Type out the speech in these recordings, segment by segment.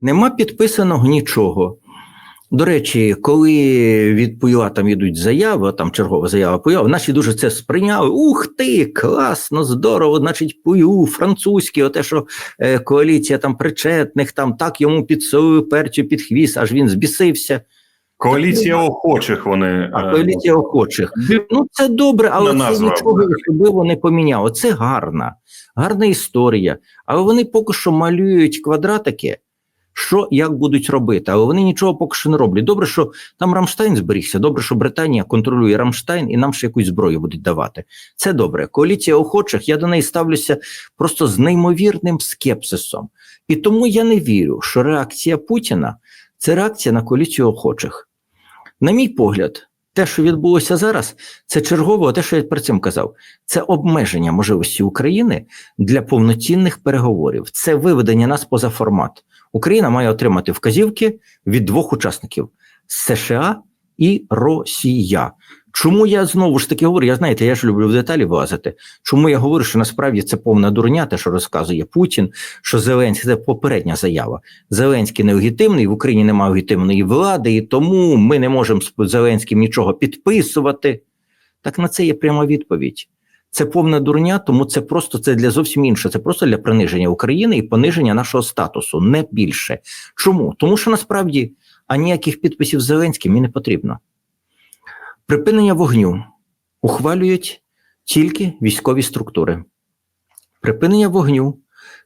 Нема підписаного нічого. До речі, коли відповіла там ідуть заяви, там чергова заява поява, наші дуже це сприйняли. Ух ти, класно, здорово, значить, пою, французьке, оте, що е, коаліція там причетних, там так йому підсолили перцю під хвіст, аж він збісився. Коаліція охочих вони. А е, коаліція охочих. Ну, це добре, але На це нічого особливо не поміняло. Це гарна, гарна історія. Але вони поки що малюють квадратики, що як будуть робити. Але вони нічого поки що не роблять. Добре, що там Рамштайн зберігся. Добре, що Британія контролює Рамштайн і нам ще якусь зброю будуть давати. Це добре. Коаліція охочих, я до неї ставлюся просто з неймовірним скепсисом. І тому я не вірю, що реакція Путіна це реакція на коаліцію охочих. На мій погляд, те, що відбулося зараз, це чергово, те, що я про цим казав, це обмеження можливості України для повноцінних переговорів. Це виведення нас поза формат. Україна має отримати вказівки від двох учасників: США і Росія. Чому я знову ж таки говорю? Я знаєте, я ж люблю в деталі влазити. Чому я говорю, що насправді це повна дурня, те, що розказує Путін, що Зеленський це попередня заява. Зеленський нелегітимний, в Україні немає легітимної влади, і тому ми не можемо з Зеленським нічого підписувати. Так на це є пряма відповідь. Це повна дурня, тому це просто це для зовсім іншого. Це просто для приниження України і пониження нашого статусу, не більше. Чому? Тому що насправді ніяких підписів Зеленським і не потрібно. Припинення вогню ухвалюють тільки військові структури. Припинення вогню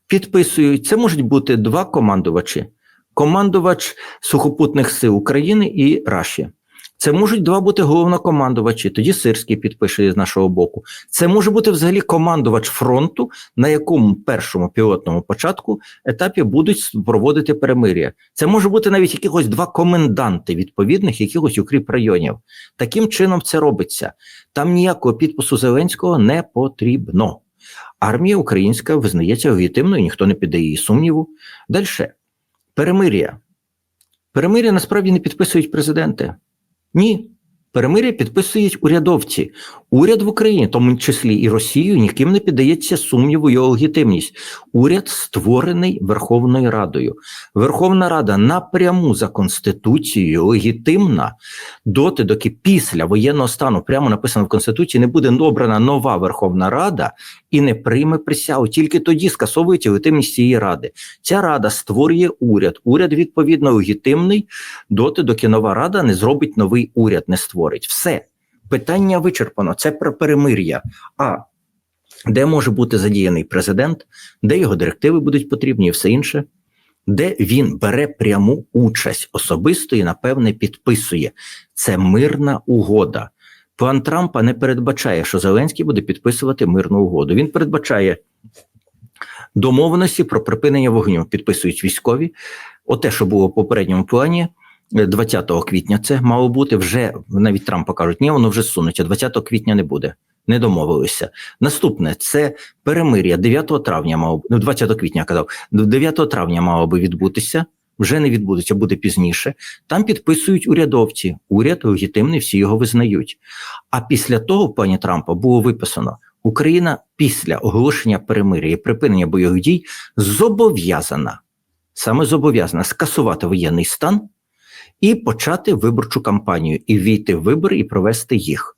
підписують. Це можуть бути два командувачі: командувач сухопутних сил України і Раші. Це можуть два бути головнокомандувачі. Тоді Сирський підпише з нашого боку. Це може бути взагалі командувач фронту, на якому першому пілотному початку етапі будуть проводити перемир'я. Це може бути навіть якихось два коменданти відповідних якихось укріп районів. Таким чином це робиться. Там ніякого підпису Зеленського не потрібно. Армія українська визнається легітимною, ніхто не піддає її сумніву. Далі перемир'я. Перемир'я насправді не підписують президенти. Ні. Перемир'я підписують урядовці. Уряд в Україні, тому числі і Росію, ніким не піддається сумніву його легітимність. Уряд створений Верховною Радою. Верховна Рада напряму за Конституцією легітимна доти, доки після воєнного стану, прямо написано в Конституції, не буде обрана нова Верховна Рада і не прийме присягу. Тільки тоді скасовується легітимність цієї ради. Ця рада створює уряд. Уряд відповідно легітимний доти, доки нова рада не зробить новий уряд, не створить. Все питання вичерпано. Це про перемир'я. А де може бути задіяний президент, де його директиви будуть потрібні, і все інше. Де він бере пряму участь особисто і, напевне, підписує це мирна угода. План Трампа не передбачає, що Зеленський буде підписувати мирну угоду. Він передбачає домовленості про припинення вогню. Підписують військові. Оте, що було в попередньому плані, е, 20 квітня це мало бути. Вже навіть Трампа кажуть, ні, воно вже сунеться. 20 квітня не буде. Не домовилися. Наступне це перемир'я 9 травня мало ну 20 квітня казав. 9 травня мало би відбутися. Вже не відбудеться, буде пізніше. Там підписують урядовці. Уряд легітимний, всі його визнають. А після того, в плані Трампа, було виписано: Україна після оголошення перемир'я і припинення бойових дій зобов'язана саме зобов'язана скасувати воєнний стан і почати виборчу кампанію, і війти в вибори і провести їх.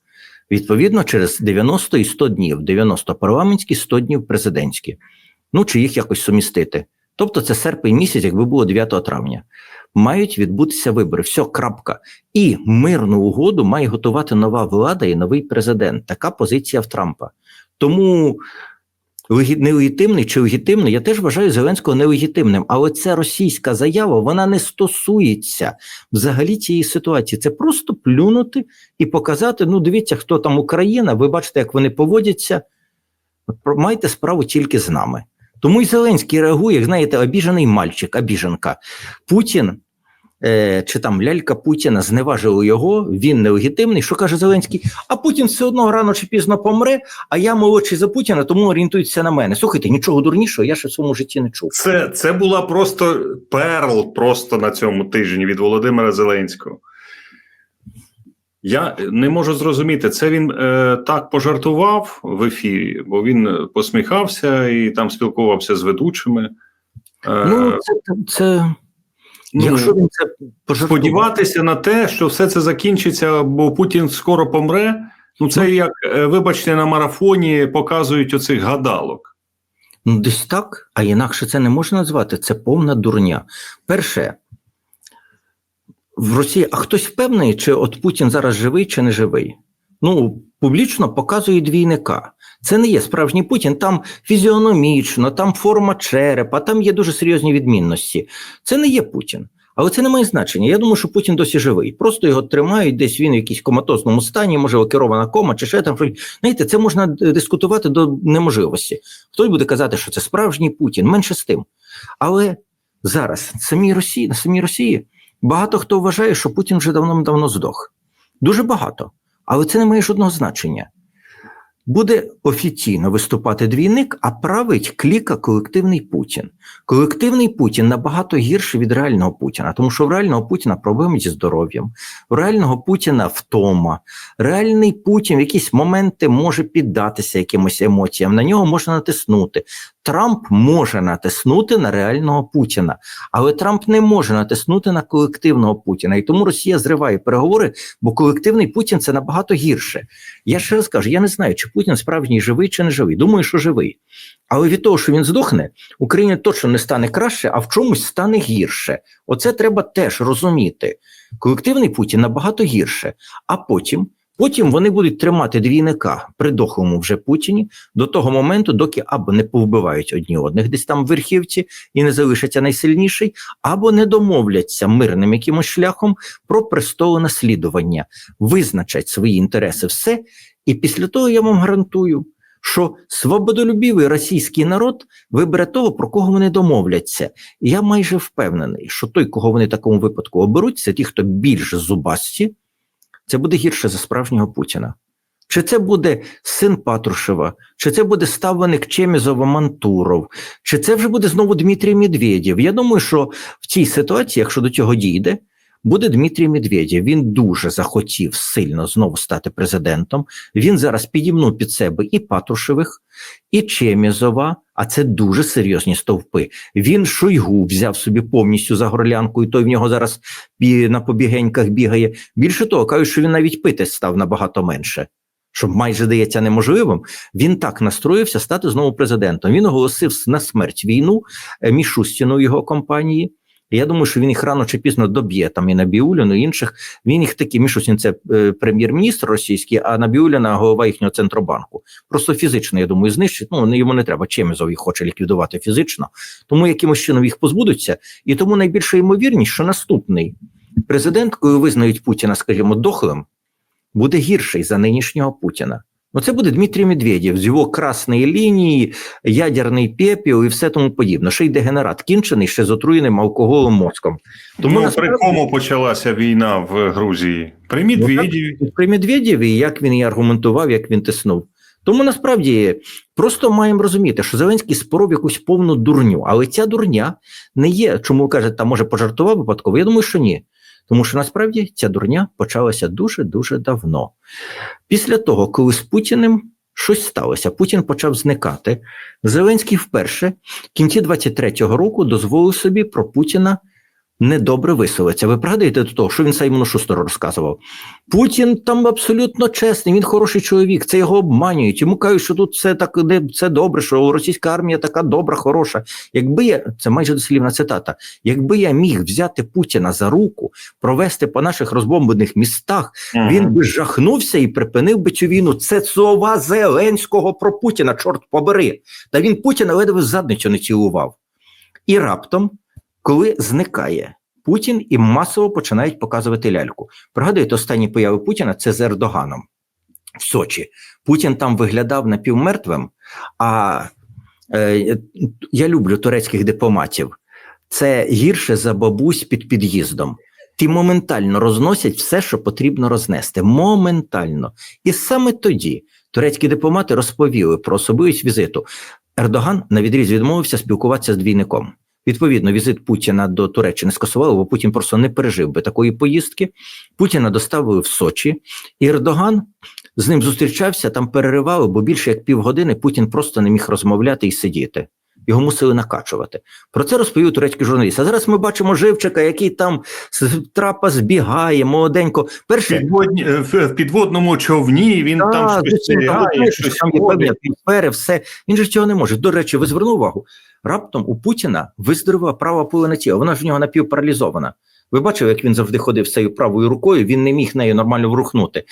Відповідно, через 90 і 100 днів, 90 парламентські, 100 днів президентські. Ну чи їх якось сумістити. Тобто це серпень місяць, якби було 9 травня. Мають відбутися вибори. Все, крапка. І мирну угоду має готувати нова влада і новий президент. Така позиція в Трампа. Тому нелегітимний чи легітимний, я теж вважаю Зеленського нелегітимним. Але ця російська заява вона не стосується взагалі цієї ситуації. Це просто плюнути і показати: ну, дивіться, хто там Україна, ви бачите, як вони поводяться. Майте справу тільки з нами. Тому і Зеленський реагує, як знаєте, обіжений мальчик, обіженка. Путін е, чи там лялька Путіна зневажили його, він нелегітимний. Що каже Зеленський? А Путін все одно рано чи пізно помре, а я молодший за Путіна, тому орієнтується на мене. Слухайте, нічого дурнішого, я ще в своєму житті не чув. Це, це була просто перл просто на цьому тижні від Володимира Зеленського. Я не можу зрозуміти, це він е, так пожартував в ефірі, бо він посміхався і там спілкувався з ведучими. Е, Ну, це, це Ну, Якщо він це пожартував, сподіватися на те, що все це закінчиться, бо Путін скоро помре. Ну, це як, е, вибачте, на марафоні показують оцих гадалок. Ну, десь так, а інакше це не можна назвати. Це повна дурня. Перше, в Росії, а хтось впевнений, чи от Путін зараз живий чи не живий? Ну, публічно показує двійника. Це не є справжній Путін, там фізіономічно, там форма черепа, там є дуже серйозні відмінності. Це не є Путін. Але це не має значення. Я думаю, що Путін досі живий. Просто його тримають, десь він в якійсь коматозному стані, може керована кома чи ще там. Знаєте, це можна е, дискутувати до неможливості. Хтось буде казати, що це справжній Путін, менше з тим. Але зараз самій Росії, на самій Росії багато хто вважає, що Путін вже давно-давно здох. Дуже багато. Але це не має жодного значення. Буде офіційно виступати двійник, а править кліка колективний Путін. Колективний Путін набагато гірший від реального Путіна, тому що в реального Путіна проблеми зі здоров'ям, у реального Путіна втома. Реальний Путін в якісь моменти може піддатися якимось емоціям, на нього можна натиснути. Трамп може натиснути на реального Путіна, але Трамп не може натиснути на колективного Путіна. І тому Росія зриває переговори, бо колективний Путін це набагато гірше. Я ще раз кажу: я не знаю, чи Путін справжній живий чи не живий. Думаю, що живий. Але від того, що він здохне, Україні точно не стане краще, а в чомусь стане гірше. Оце треба теж розуміти. Колективний Путін набагато гірше, а потім. Потім вони будуть тримати двійника при дохлому вже Путіні до того моменту, доки або не повбивають одні одних десь там в верхівці і не залишаться найсильніший, або не домовляться мирним якимось шляхом про престолонаслідування, визначать свої інтереси, все. І після того я вам гарантую, що свободолюбівий російський народ вибере того, про кого вони домовляться. І я майже впевнений, що той, кого вони такому випадку оберуть, це ті, хто більш зубасті, це буде гірше за справжнього Путіна. Чи це буде син Патрушева, чи це буде ставленик Чемізова Мантуров, чи це вже буде знову Дмитрій Медведєв? Я думаю, що в цій ситуації, якщо до цього дійде, буде Дмитрій Медведєв. Він дуже захотів сильно знову стати президентом. Він зараз підімнув під себе і Патрушевих, і Чемізова, а це дуже серйозні стовпи. Він Шойгу взяв собі повністю за горлянку, і той в нього зараз на побігеньках бігає. Більше того, кажуть, що він навіть пити став набагато менше. Що майже здається неможливим, він так настроївся стати знову президентом. Він оголосив на смерть війну е, Мішустіну його компанії. І Я думаю, що він їх рано чи пізно доб'є там і Набіуліну, і інших. Він їх такі Мішустін це е, прем'єр-міністр російський, а Набіуліна голова їхнього центробанку. Просто фізично, я думаю, знищить. Ну йому не треба. Чемізов їх хоче ліквідувати фізично. Тому якимось чином їх позбудуться. І тому найбільша ймовірність, що наступний президент, коли визнають Путіна, скажімо, дохлим, буде гірший за нинішнього Путіна. Ну, це буде Дмитрій Медведєв з його красної лінії, ядерний пепіл і все тому подібне. Ще й дегенерат кінчений, ще з отруєним алкоголем мозком. Тому ну, при кому почалася війна в Грузії? При Медведєві. при Медведєві, як він і аргументував, як він тиснув. Тому насправді просто маємо розуміти, що Зеленський споров якусь повну дурню, але ця дурня не є, чому ви кажете, там може пожартував випадково. Я думаю, що ні. Тому що насправді ця дурня почалася дуже дуже давно. Після того, коли з Путіним щось сталося, Путін почав зникати. Зеленський вперше в кінці 23-го року дозволив собі про Путіна недобре висловитися. Ви пригадуєте до того, що він Саймону Шустеру розказував? Путін там абсолютно чесний, він хороший чоловік, це його обманюють. Йому кажуть, що тут все так це добре, що російська армія така добра, хороша. Якби я це майже дослівна цитата, якби я міг взяти Путіна за руку, провести по наших розбомблених містах, Мгм. він би жахнувся і припинив би цю війну. Це слова Зеленського про Путіна, чорт побери. Та він Путіна ледве задницю не цілував. І раптом, коли зникає Путін і масово починають показувати ляльку. Пригадуєте, останні появи Путіна це з Ердоганом в Сочі. Путін там виглядав напівмертвим, а е, я люблю турецьких дипломатів. Це гірше за бабусь під під'їздом. Ті моментально розносять все, що потрібно рознести. Моментально. І саме тоді турецькі дипломати розповіли про особливість візиту. Ердоган на відріз відмовився спілкуватися з двійником. Відповідно, візит Путіна до Туреччини скасували, бо Путін просто не пережив би такої поїздки. Путіна доставили в Сочі, і Ердоган з ним зустрічався, там переривали, бо більше як півгодини Путін просто не міг розмовляти і сидіти. Його мусили накачувати. Про це розповів турецький журналіст. А зараз ми бачимо живчика, який там з трапа збігає, молоденько. Перший Підводні, в підводному човні він Так, там щось звичайно, там, щось певні атмосфери, все. Він же цього не може. До речі, ви звернули увагу. Раптом у Путіна виздоровила права на тіла. Вона ж в нього напівпаралізована. Ви бачили, як він завжди ходив з цією правою рукою, він не міг нею нормально врухнути.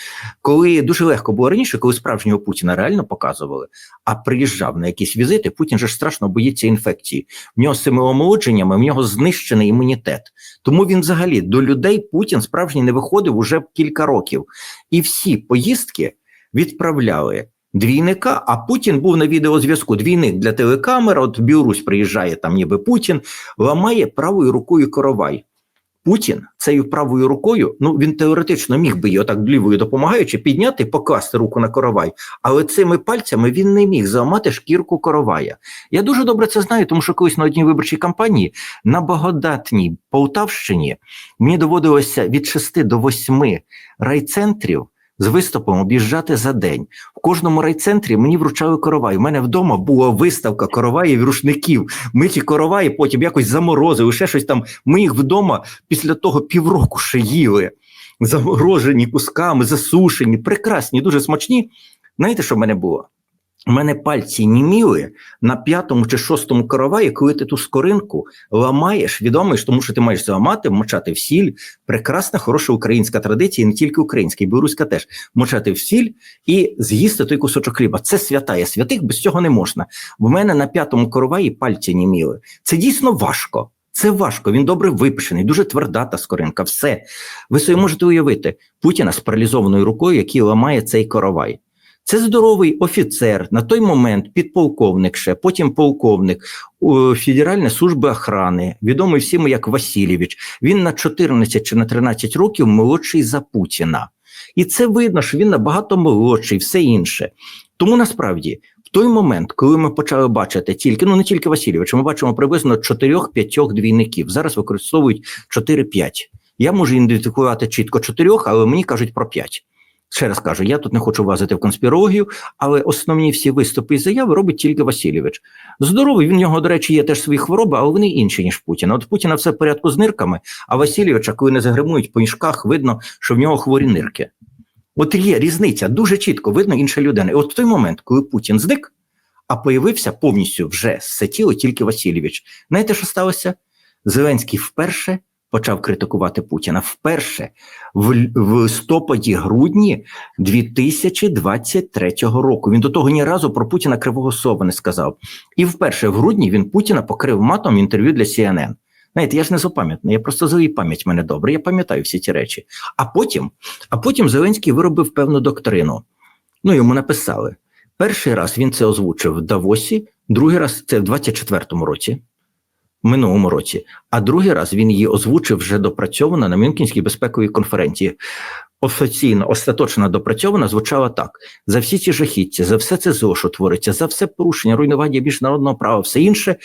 Коли дуже легко було раніше, коли справжнього Путіна реально показували, а приїжджав на якісь візити, Путін же страшно боїться інфекції. В нього з цими омолодженнями, в нього знищений імунітет. Тому він взагалі до людей Путін справжній не виходив уже кілька років. І всі поїздки відправляли двійника, а Путін був на відеозв'язку. Двійник для телекамер, от в Білорусь приїжджає там ніби Путін, ламає правою рукою коровай. Путін цією правою рукою, ну він теоретично міг би її отак лівою допомагаючи підняти, покласти руку на коровай, але цими пальцями він не міг зламати шкірку коровая. Я дуже добре це знаю, тому що колись на одній виборчій кампанії на Богодатній Полтавщині мені доводилося від 6 до 8 райцентрів з виступом об'їжджати за день. В кожному райцентрі мені вручали коровай. У мене вдома була виставка короваїв рушників. Ми ці короваї потім якось заморозили, ще щось там. Ми їх вдома після того півроку ще їли. Заморожені кусками, засушені, прекрасні, дуже смачні. Знаєте, що в мене було? У мене пальці німіли на п'ятому чи шостому короваї, коли ти ту скоринку ламаєш, відомиш, тому що ти маєш зламати, вмочати в сіль. Прекрасна, хороша українська традиція, і не тільки українська, і білоруська теж мочати в сіль і з'їсти той кусочок хліба. Це святая святих, без цього не можна. В мене на п'ятому короваї пальці німіли. Це дійсно важко. Це важко, він добре випишений, дуже тверда та скоринка. Все. Ви собі можете уявити Путіна з паралізованою рукою, який ламає цей коровай. Це здоровий офіцер, на той момент підполковник ще, потім полковник Федеральної служби охорони, відомий всім як Васильєвич. Він на 14 чи на 13 років молодший за Путіна. І це видно, що він набагато молодший, все інше. Тому насправді, в той момент, коли ми почали бачити тільки, ну не тільки Васильовича, ми бачимо приблизно 4-5 двійників. Зараз використовують 4-5. Я можу ідентифікувати чітко 4, але мені кажуть про 5. Ще раз кажу, я тут не хочу влазити в конспірологію, але основні всі виступи і заяви робить тільки Васильович. Здоровий, він в нього, до речі, є теж свої хвороби, але вони інші, ніж Путіна. От Путіна все в порядку з нирками, а Васильовича, коли не загримують по ніжках, видно, що в нього хворі нирки. От є різниця, дуже чітко видно інша людина. І от в той момент, коли Путін зник, а появився повністю вже з тіло тільки Васильович. Знаєте, що сталося? Зеленський вперше почав критикувати Путіна. Вперше в, в листопаді-грудні 2023 року. Він до того ні разу про Путіна кривого слова не сказав. І вперше в грудні він Путіна покрив матом в інтерв'ю для CNN. Знаєте, я ж не запам'ятний, я просто злий пам'ять мене добре, я пам'ятаю всі ці речі. А потім, а потім Зеленський виробив певну доктрину. Ну, йому написали. Перший раз він це озвучив в Давосі, другий раз це в 24-му році, минулому році, а другий раз він її озвучив вже допрацьовано на Мюнхенській безпековій конференції. Офіційно, остаточно допрацьована звучала так: за всі ці жахіття, за все це зло, що твориться, за все порушення, руйнування міжнародного права, все інше,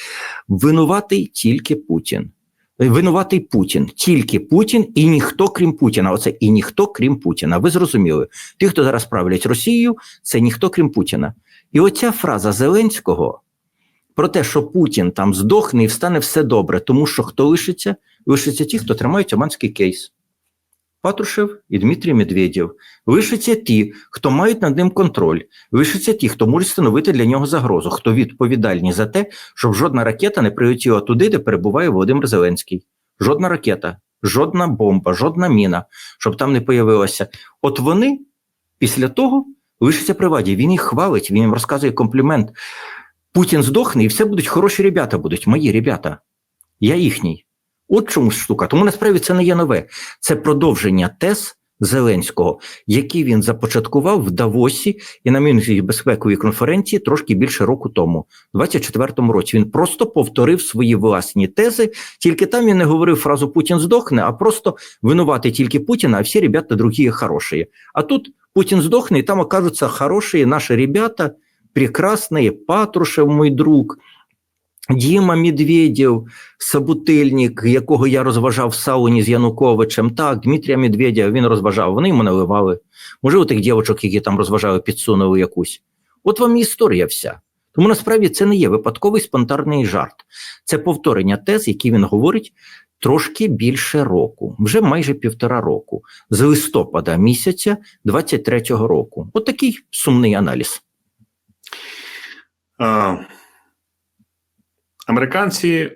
винуватий тільки Путін. Винуватий Путін, тільки Путін і ніхто крім Путіна. Оце і ніхто крім Путіна. Ви зрозуміли? Ті, хто зараз правлять Росією, це ніхто крім Путіна. І оця фраза Зеленського про те, що Путін там здохне і встане все добре, тому що хто лишиться? Лишиться ті, хто тримають Оманський кейс. Патрушев і Дмитрій Медведєв. Лишаться ті, хто мають над ним контроль. Лишаться ті, хто може становити для нього загрозу, хто відповідальні за те, щоб жодна ракета не прилетіла туди, де перебуває Володимир Зеленський. Жодна ракета, жодна бомба, жодна міна, щоб там не появилося. От вони після того лишаться при владі. Він їх хвалить, він їм розказує комплімент. Путін здохне, і все будуть хороші ребята, будуть мої ребята. Я їхній. От чому штука. Тому насправді це не є нове. Це продовження тез Зеленського, які він започаткував в Давосі і на Мюнхенській безпековій конференції трошки більше року тому, у 24-му році. Він просто повторив свої власні тези, тільки там він не говорив фразу Путін здохне, а просто винувати тільки Путіна, а всі ребята другі хороші. А тут Путін здохне, і там окажуться хороші наші ребята, прекрасні, Патрушев, мой друг. Діма Медведєв, собутильник, якого я розважав в сауні з Януковичем. Так, Дмитрія Медведєва він розважав, вони йому наливали. Може, у тих дівчинок, які там розважали, підсунули якусь. От вам історія вся. Тому насправді це не є випадковий спонтанний жарт, це повторення тез, які він говорить трошки більше року, вже майже півтора року, з листопада місяця 23-го року. От такий сумний аналіз. Американці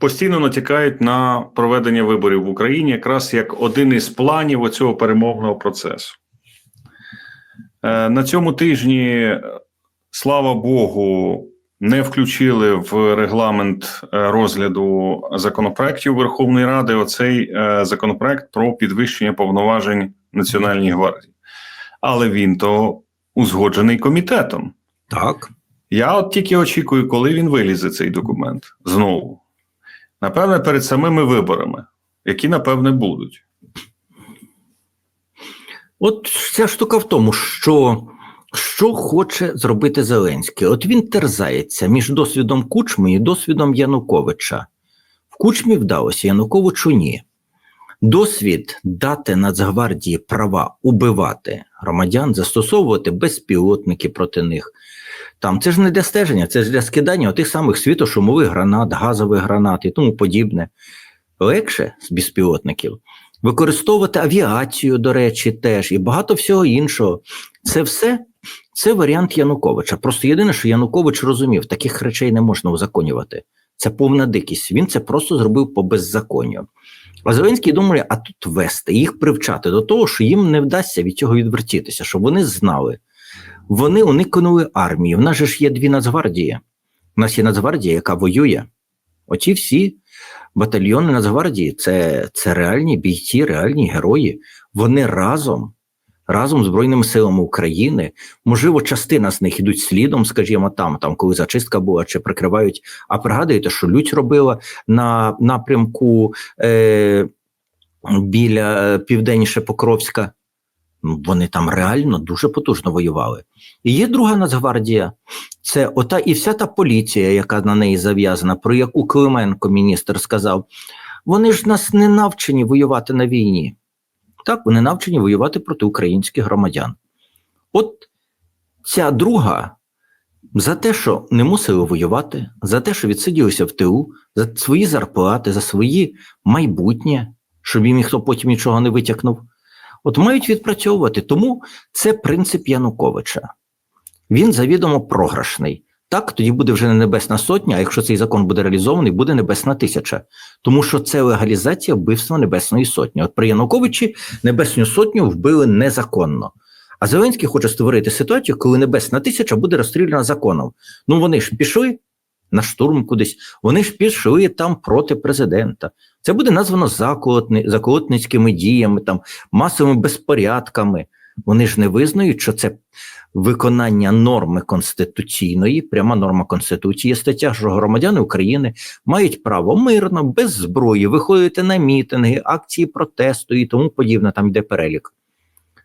постійно натякають на проведення виборів в Україні якраз як один із планів оцього перемовного процесу. Е, на цьому тижні, слава Богу, не включили в регламент е, розгляду законопроєктів Верховної Ради оцей е, законопроект про підвищення повноважень Національній гвардії. Але він то узгоджений комітетом. Так. Я от тільки очікую, коли він вилізе цей документ знову. Напевне, перед самими виборами, які, напевне, будуть. От ця штука в тому, що що хоче зробити Зеленський. От він терзається між досвідом Кучми і досвідом Януковича. В Кучмі вдалося, Януковичу ні. Досвід дати Нацгвардії права убивати громадян, застосовувати безпілотники проти них. Там це ж не для стеження, це ж для скидання тих самих світошумових гранат, газових гранат і тому подібне. Легше з безпілотників використовувати авіацію, до речі, теж і багато всього іншого. Це все це варіант Януковича. Просто єдине, що Янукович розумів, таких речей не можна узаконювати. Це повна дикість. Він це просто зробив по беззаконню. А Зеленський думає, а тут вести, їх привчати до того, що їм не вдасться від цього відвертітися, щоб вони знали. Вони уникнули армії. В нас же ж є дві Нацгвардії. У нас є Нацгвардія, яка воює. Оці всі батальйони Нацгвардії це, це реальні бійці, реальні герої. Вони разом, разом з Збройними силами України, можливо, частина з них ідуть слідом, скажімо, там, там, коли зачистка була, чи прикривають. А пригадуєте, що Людь робила на напрямку е, біля південніше Покровська. Вони там реально дуже потужно воювали. І є друга Нацгвардія, це ота і вся та поліція, яка на неї зав'язана, про яку Клименко міністр сказав. Вони ж нас не навчені воювати на війні. Так, вони навчені воювати проти українських громадян. От ця друга за те, що не мусили воювати, за те, що відсиділися в ТУ, за свої зарплати, за свої майбутнє, щоб їм ніхто потім нічого не витякнув. От мають відпрацьовувати. Тому це принцип Януковича. Він завідомо програшний. Так, тоді буде вже не небесна сотня, а якщо цей закон буде реалізований, буде небесна тисяча. Тому що це легалізація вбивства Небесної Сотні. От при Януковичі Небесну Сотню вбили незаконно. А Зеленський хоче створити ситуацію, коли Небесна Тисяча буде розстріляна законом. Ну вони ж пішли на штурм кудись, вони ж пішли там проти президента. Це буде названо заколотни, заколотницькими діями, там масовими безпорядками. Вони ж не визнають, що це виконання норми конституційної, пряма норма конституції, стаття, що громадяни України мають право мирно, без зброї, виходити на мітинги, акції протесту і тому подібне. Там йде перелік.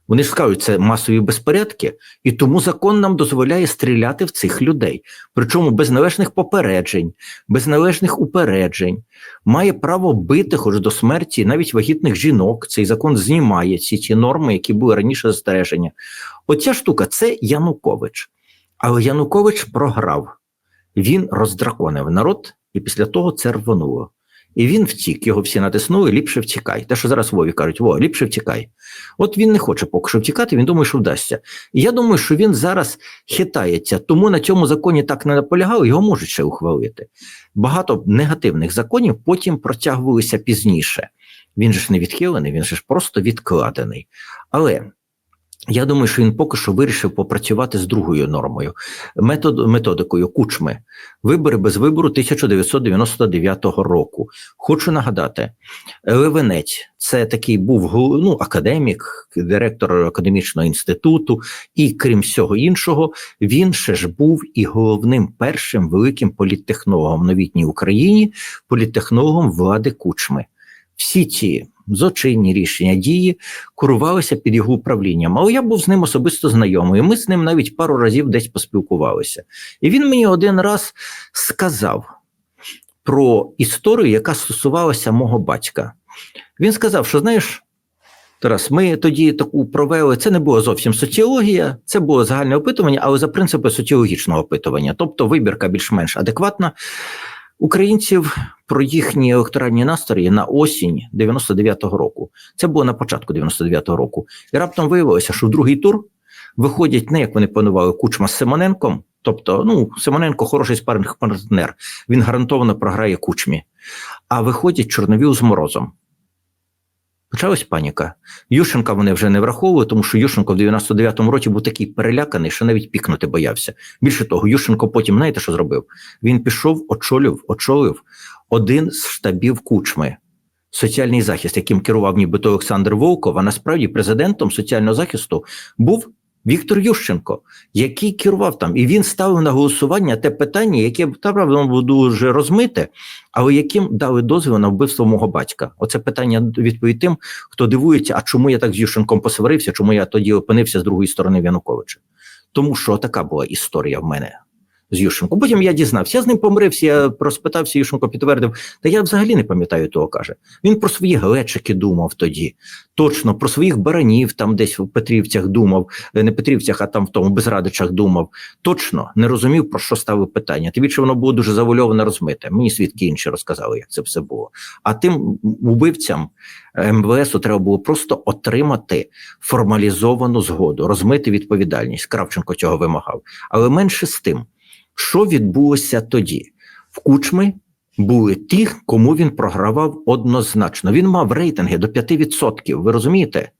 Вони ж скажуть, це масові безпорядки, і тому закон нам дозволяє стріляти в цих людей. Причому без належних попереджень, без належних упереджень, має право бити хоч до смерті навіть вагітних жінок. Цей закон знімає ці ті норми, які були раніше застереження. Оця штука це Янукович. Але Янукович програв, він роздраконив народ, і після того це рвонуло. І він втік, його всі натиснули, ліпше втікай. Те, що зараз Вові кажуть, Во, ліпше втікай. От він не хоче поки що втікати, він думає, що вдасться. І я думаю, що він зараз хитається, тому на цьому законі так не наполягали, його можуть ще ухвалити. Багато негативних законів потім протягувалися пізніше. Він же ж не відхилений, він же ж просто відкладений. Але я думаю, що він поки що вирішив попрацювати з другою нормою, метод, методикою кучми. Вибори без вибору 1999 року. Хочу нагадати, Левенець це такий був ну, академік, директор академічного інституту, і крім всього іншого, він ще ж був і головним першим великим політтехнологом в новітній Україні, політтехнологом влади кучми. Всі ці злочинні рішення дії курувалися під його управлінням. Але я був з ним особисто знайомий. Ми з ним навіть пару разів десь поспілкувалися. І він мені один раз сказав про історію, яка стосувалася мого батька. Він сказав, що знаєш, Тарас, ми тоді таку провели. Це не було зовсім соціологія, це було загальне опитування, але за принципи соціологічного опитування. Тобто вибірка більш-менш адекватна. Українців про їхні електоральні настрої на осінь 99-го року. Це було на початку 99-го року. І раптом виявилося, що в другий тур виходять не як вони планували Кучма з Симоненком. Тобто, ну, Симоненко хороший спарних партнер, він гарантовано програє кучмі. А виходять Чорновіл з морозом. Почалась паніка. Ющенка вони вже не враховували, тому що Ющенко в 99-му році був такий переляканий, що навіть пікнути боявся. Більше того, Ющенко потім, знаєте, що зробив? Він пішов, очолив, очолив один з штабів кучми. Соціальний захист, яким керував нібито Олександр Волков, а насправді президентом соціального захисту був Віктор Ющенко, який керував там, і він ставив на голосування те питання, яке та правда воно дуже розмите, але яким дали дозвіл на вбивство мого батька. Оце питання відповідь тим, хто дивується, а чому я так з Ющенком посварився, чому я тоді опинився з другої сторони Януковича. Тому що така була історія в мене з Ющенком. Потім я дізнався, я з ним помирився, я розпитався, Ющенко підтвердив. Та я взагалі не пам'ятаю того, каже. Він про свої глечики думав тоді. Точно про своїх баранів там десь в Петрівцях думав, е, не Петрівцях, а там в тому Безрадичах думав. Точно не розумів, про що ставив питання. Тим більше воно було дуже завольоване, розмите. Мені свідки інші розказали, як це все було. А тим убивцям е, МВСу треба було просто отримати формалізовану згоду, розмити відповідальність. Кравченко цього вимагав. Але менше з тим, що відбулося тоді? В Кучми були ті, кому він програвав однозначно. Він мав рейтинги до 5%, ви розумієте?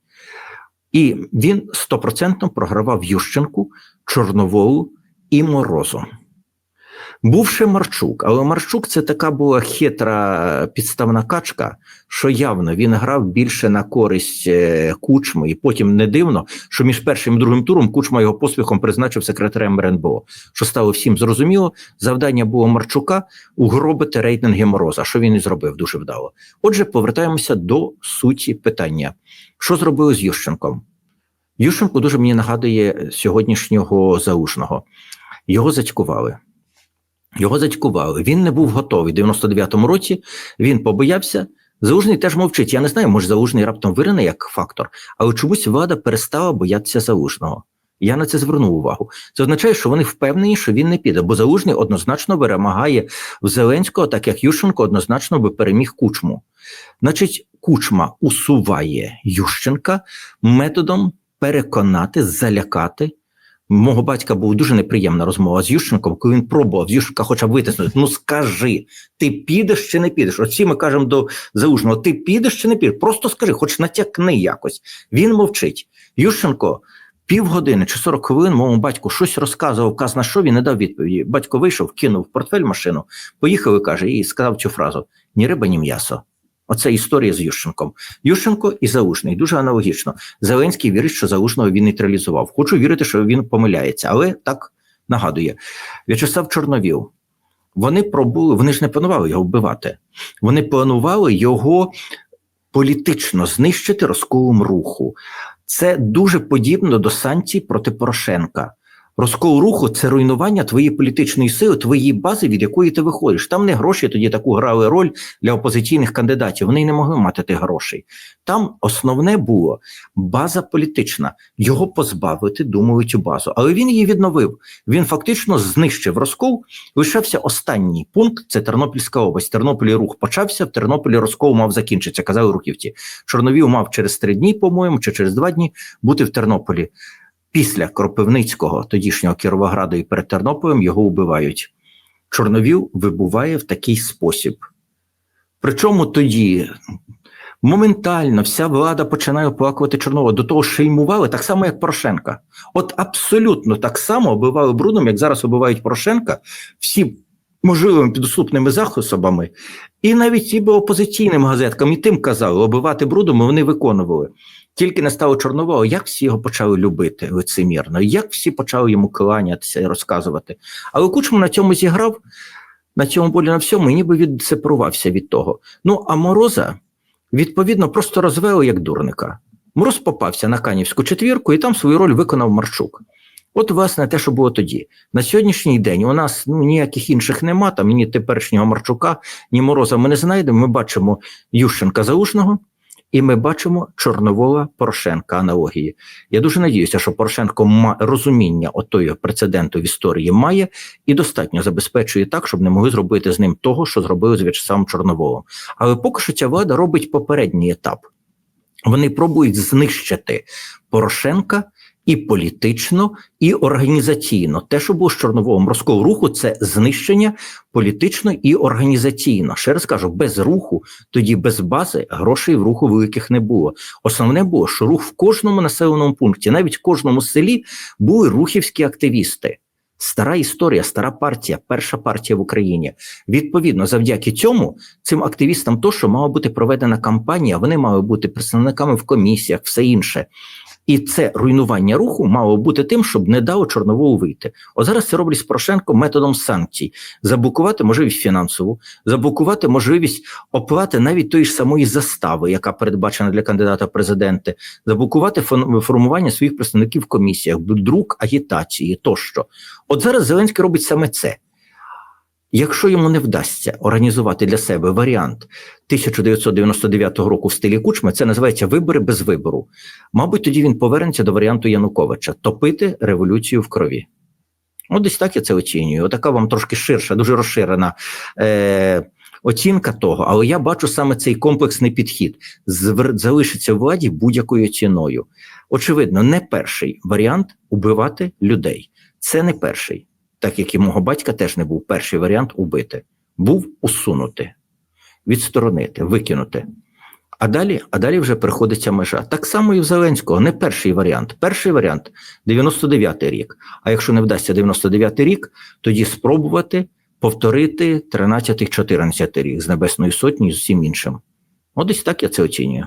І він стопроцентно програвав Ющенку, Чорноволу і Морозу. Був ще Марчук, але Марчук це така була хитра підставна качка, що явно він грав більше на користь е, кучми, і потім не дивно, що між першим і другим туром кучма його поспіхом призначив секретарем РНБО. Що стало всім зрозуміло, завдання було Марчука угробити рейтинги Мороза, що він і зробив дуже вдало. Отже, повертаємося до суті питання: що зробили з Ющенком? Ющенко дуже мені нагадує сьогоднішнього заужного. Його зацькували. Його зацькували. Він не був готовий. В 99-му році він побоявся. Залужний теж мовчить. Я не знаю, може залужний раптом вирине як фактор, але чомусь влада перестала боятися залужного. Я на це звернув увагу. Це означає, що вони впевнені, що він не піде, бо залужний однозначно перемагає в Зеленського, так як Ющенко однозначно би переміг кучму. Значить, кучма усуває Ющенка методом переконати, залякати. Мого батька була дуже неприємна розмова з Ющенком, коли він пробував з Ющенка хоча б витиснути. Ну скажи, ти підеш чи не підеш? Всі ми кажемо до Залужного, ти підеш чи не підеш? Просто скажи, хоч натякни якось. Він мовчить. Ющенко півгодини чи 40 хвилин моєму батьку щось розказував, каз на що він не дав відповіді. Батько вийшов, кинув портфель машину, поїхав і каже, і сказав цю фразу: ні риба, ні м'ясо. Оце історія з Ющенком. Ющенко і Залужний дуже аналогічно. Зеленський вірить, що Залужного він нейтралізував. Хочу вірити, що він помиляється, але так нагадує. В'ячеслав Чорновіл. Вони пробули, вони ж не планували його вбивати. Вони планували його політично знищити розколом руху. Це дуже подібно до санкцій проти Порошенка. Розкол руху це руйнування твоєї політичної сили, твоєї бази, від якої ти виходиш. Там не гроші тоді таку грали роль для опозиційних кандидатів. Вони не могли мати тих грошей. Там основне було база політична. Його позбавити, думали цю базу. Але він її відновив. Він фактично знищив розкол. Лишався останній пункт це Тернопільська область. Тернополі рух почався, в Тернополі розкол мав закінчитися, казали рухівці. Чорновіл мав через три дні, по-моєму, чи через два дні бути в Тернополі. Після Кропивницького, тодішнього Кіровограду і перед Тернополем його вбивають. Чорновіл вибуває в такий спосіб. Причому тоді моментально вся влада починає оплакувати Чорнова. До того шельмували так само, як Порошенка. От абсолютно так само оббивали брудом, як зараз оббивають Порошенка, всі можливими підступними засобами, і навіть і опозиційним газеткам, і тим казали, оббивати брудом, і вони виконували. Тільки не стало Чорнового, як всі його почали любити лицемірно, як всі почали йому кланятися і розказувати. Але Кучма на цьому зіграв, на цьому болі на всьому, і ніби відсепарувався від того. Ну, а Мороза, відповідно, просто розвели як дурника. Мороз попався на Канівську четвірку, і там свою роль виконав Марчук. От, власне, те, що було тоді. На сьогоднішній день у нас ну, ніяких інших нема, там ні теперішнього Марчука, ні Мороза ми не знайдемо. Ми бачимо Ющенка Заушного І ми бачимо Чорновола Порошенка аналогії. Я дуже надіюся, що Порошенко ма розуміння отої прецеденту в історії має і достатньо забезпечує так, щоб не могли зробити з ним того, що зробили з В'ячеславом Чорноволом. Але поки що ця влада робить попередній етап. Вони пробують знищити Порошенка і політично, і організаційно. Те, що було з Чорноволом розкол руху, це знищення політично і організаційно. Ще раз кажу, без руху, тоді без бази грошей в руху великих не було. Основне було, що рух в кожному населеному пункті, навіть в кожному селі, були рухівські активісти. Стара історія, стара партія, перша партія в Україні. Відповідно, завдяки цьому цим активістам то, що мала бути проведена кампанія, вони мали бути представниками в комісіях, все інше. І це руйнування руху мало бути тим, щоб не дало Чорноволу вийти. От зараз це роблять з Порошенко методом санкцій: заблокувати можливість фінансову, заблокувати можливість оплати навіть тої ж самої застави, яка передбачена для кандидата в президенти, заблокувати формування своїх представників в комісіях, друк агітації тощо. От зараз Зеленський робить саме це. Якщо йому не вдасться організувати для себе варіант 1999 року в стилі Кучми, це називається вибори без вибору. Мабуть, тоді він повернеться до варіанту Януковича топити революцію в крові. От десь так я це оцінюю. Отака вам трошки ширша, дуже розширена е, оцінка того. Але я бачу саме цей комплексний підхід. Звер... Залишиться в владі будь-якою ціною. Очевидно, не перший варіант убивати людей. Це не перший так як і мого батька теж не був перший варіант убити, був усунути, відсторонити, викинути. А далі, а далі вже приходиться межа. Так само і в Зеленського, не перший варіант. Перший варіант 99-й рік. А якщо не вдасться 99-й рік, тоді спробувати повторити 13-14 рік з Небесної Сотні і з усім іншим. От десь так я це оцінюю.